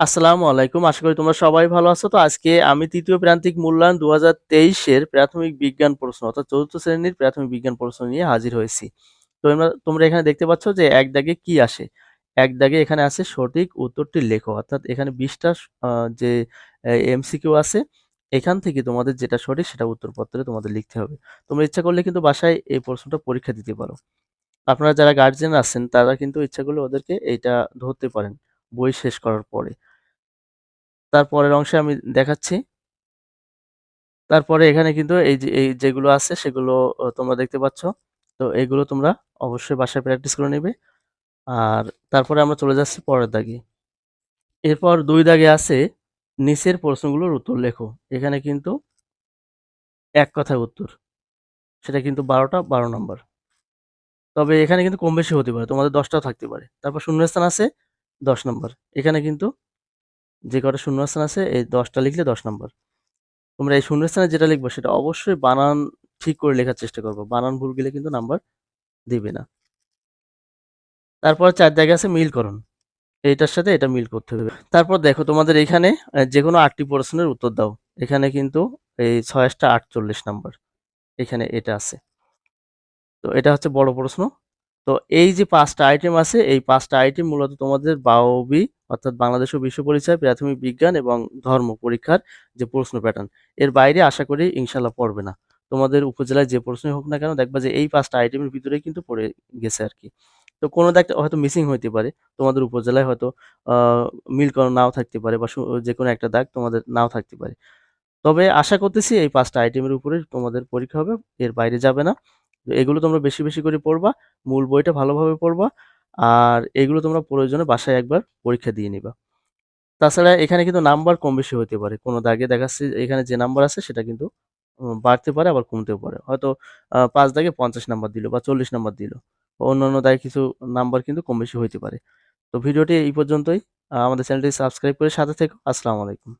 আসসালামু আলাইকুম। আশা করি তোমরা সবাই ভালো আছো। তো আজকে আমি তৃতীয় প্রান্তিক মূল্যায়ন ২০২৩ এর প্রাথমিক বিজ্ঞান প্রশ্ন অর্থাৎ চতুর্থ শ্রেণির প্রাথমিক বিজ্ঞান প্রশ্ন নিয়ে হাজির হয়েছি। তো তোমরা এখানে দেখতে পাচ্ছ যে এক দাগে কি আসে? এক দাগে এখানে আছে সঠিক উত্তরটি লেখো। অর্থাৎ এখানে ২০ টা যে এমসিকিউ আছে, এখান থেকে তোমাদের যেটা সঠিক সেটা উত্তরপত্রে তোমাদের লিখতে হবে। তোমরা ইচ্ছা করলে কিন্তু বাসায় এই প্রশ্নটা পরীক্ষা দিতে পারো। আপনারা যারা গার্জেন আছেন, তারা কিন্তু ইচ্ছা করলে ওদেরকে এইটা ধরতে পারেন বই শেষ করার পরে। তারপরের অংশে আমি দেখাচ্ছি। তারপরে এখানে কিন্তু এই যে, এই যেগুলো আছে সেগুলো তোমরা দেখতে পাচ্ছ। তো এগুলো তোমরা অবশ্যই বাসায় প্র্যাকটিস করে নেবে আর তারপরে আমরা চলে যাচ্ছি পরের দাগে। এরপর দুই দাগে আছে নিচের প্রশ্নগুলোর উত্তর লেখো। এখানে কিন্তু এক কথায় উত্তর। সেটা কিন্তু বারোটা, বারো নম্বর তবে এখানে কিন্তু কম বেশি হতে পারে। তোমাদের দশটাও থাকতে পারে। তারপর শূন্যস্থান আছে ১০ নম্বর এখানে কিন্তু যে কটা শূন্যস্থান আছে, এই দশটা লিখলে দশ নম্বর তোমরা এই শূন্যস্থানে যেটা লিখবা, সেটা অবশ্যই বানান ঠিক করে লেখার চেষ্টা করব বানান ভুল গেলে কিন্তু নাম্বার দিবে না। তারপর ৪ দাগে আছে মিলকরণ। এইটার সাথে এটা মিল করতে হবে। তারপর দেখো, তোমাদের এইখানে অ্যা যেকোনো আটটি প্রশ্নের উত্তর দাও। এখানে কিন্তু এই ৬ আষ্টা ৪৮ নাম্বার। এখানে এটা আছে। তো এটা হচ্ছে বড় প্রশ্ন। তো এই যে পাঁচটা আইটেম আছে এই পাঁচটা আইটেম মূলত তোমাদের বাঅবি অর্থাৎ বাংলাদেশ ও বিশ্ব পরিচয়, প্রাথমিক বিজ্ঞান এবং ধর্ম পরীক্ষার যে প্রশ্ন প্যাটার্ন এর বাইরে আশা করি ইনশাল্লাহ পড়বে না। তোমাদের উপজেলায় যে প্রশ্নই হোক না কেন দেখবা যে এই পাঁচটা আইটেমের ভিতরেই কিন্তু পড়ে গেছে আর কি তো কোনো একটা হয়তো মিসিং হইতে পারে। তোমাদের উপজেলায় হয়তো মিল মিলকরণ নাও থাকতে পারে বা যে কোনো একটা দাগ তোমাদের নাও থাকতে পারে। তবে আশা করতেছি এই পাঁচটা আইটেমের উপরে তোমাদের পরীক্ষা হবে। এর বাইরে যাবে না। এগুলো তোমরা বেশি, বেশি করে পড়বা। মূল বইটা ভালোভাবে পড়বা। আর এগুলো তোমরা প্রয়োজনে বাসায় একবার পরীক্ষা দিয়ে নিবা। তাছাড়া এখানে কিন্তু নাম্বার কম বেশি হতে পারে। কোনো দাগে দেখাচ্ছে এখানে যে নাম্বার আছে সেটা কিন্তু বাড়তে পারে আবার কমতেও পারে। হয়তো পাঁচ দাগে ৫০ নাম্বার দিল বা ৪০ নাম্বার দিল। অন্যান্য দাগে কিছু নাম্বার কিন্তু কম বেশি হইতে পারে। তো ভিডিওটি এই পর্যন্তই। আমাদের চ্যানেলটি সাবস্ক্রাইব করে সাথে থেকো। আসসালামু আলাইকুম।